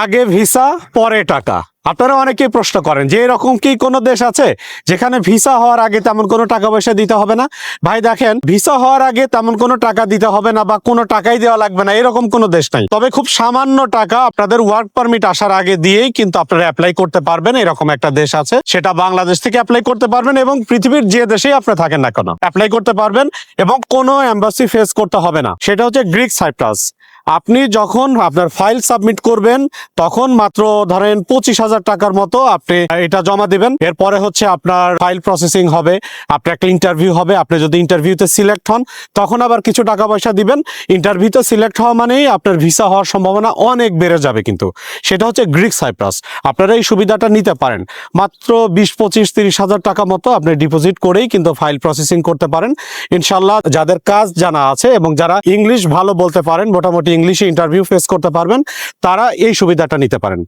আগে ভিসা, পরে টাকা। আপনারা অনেকেই প্রশ্ন করেন যে এরকম কি কোনো দেশ আছে যেখানে ভিসা হওয়ার আগে তেমন কোনো টাকা পয়সা দিতে হবে না? ভাই, দেখেন, ভিসা হওয়ার আগে তেমন কোনো টাকা দিতে হবে না বা কোনো টাকাই দেওয়া লাগবে না, এরকম কোনো দেশ নাই। তবে খুব সামান্য টাকা আপনাদের ওয়ার্ক পারমিট আসার আগে দিয়েই কিন্তু আপনারা অ্যাপ্লাই করতে পারবেন, এরকম একটা দেশ আছে। সেটা বাংলাদেশ থেকে অ্যাপ্লাই করতে পারবেন এবং পৃথিবীর যে দেশেই আপনি থাকেন না কেন অ্যাপ্লাই করতে পারবেন এবং কোনো অ্যাম্বাসি ফেস করতে হবে না। সেটা হচ্ছে গ্রিক সাইপ্রাস। আপনি যখন আপনার ফাইল সাবমিট করবেন, তখন মাত্র ধরেন পঁচিশ হাজার টাকার মতো আপনি এটা জমা দিবেন। এরপরে হচ্ছে আপনার ফাইল প্রসেসিং হবে, আপনার একটা ইন্টারভিউ হবে, আপনি যদি ইন্টারভিউতে সিলেক্ট হন, তখন আবার কিছু টাকা পয়সা দিবেন। ইন্টারভিউতে সিলেক্ট হওয়া মানেই আপনার ভিসা হওয়ার সম্ভাবনা অনেক বেড়ে যাবে কিন্তু। সেটা হচ্ছে গ্রিক সাইপ্রাস। আপনারা এই সুবিধাটা নিতে পারেন। মাত্র বিশ, পঁচিশ, তিরিশ হাজার টাকা মতো আপনি ডিপোজিট করেই কিন্তু ফাইল প্রসেসিং করতে পারেন। ইনশাল্লাহ যাদের কাজ জানা আছে এবং যারা ইংলিশ ভালো বলতে পারেন, মোটামুটি ইংলিশে ইন্টারভিউ ফেস করতে পারবেন তারা এই সুবিধাটা নিতে পারেন।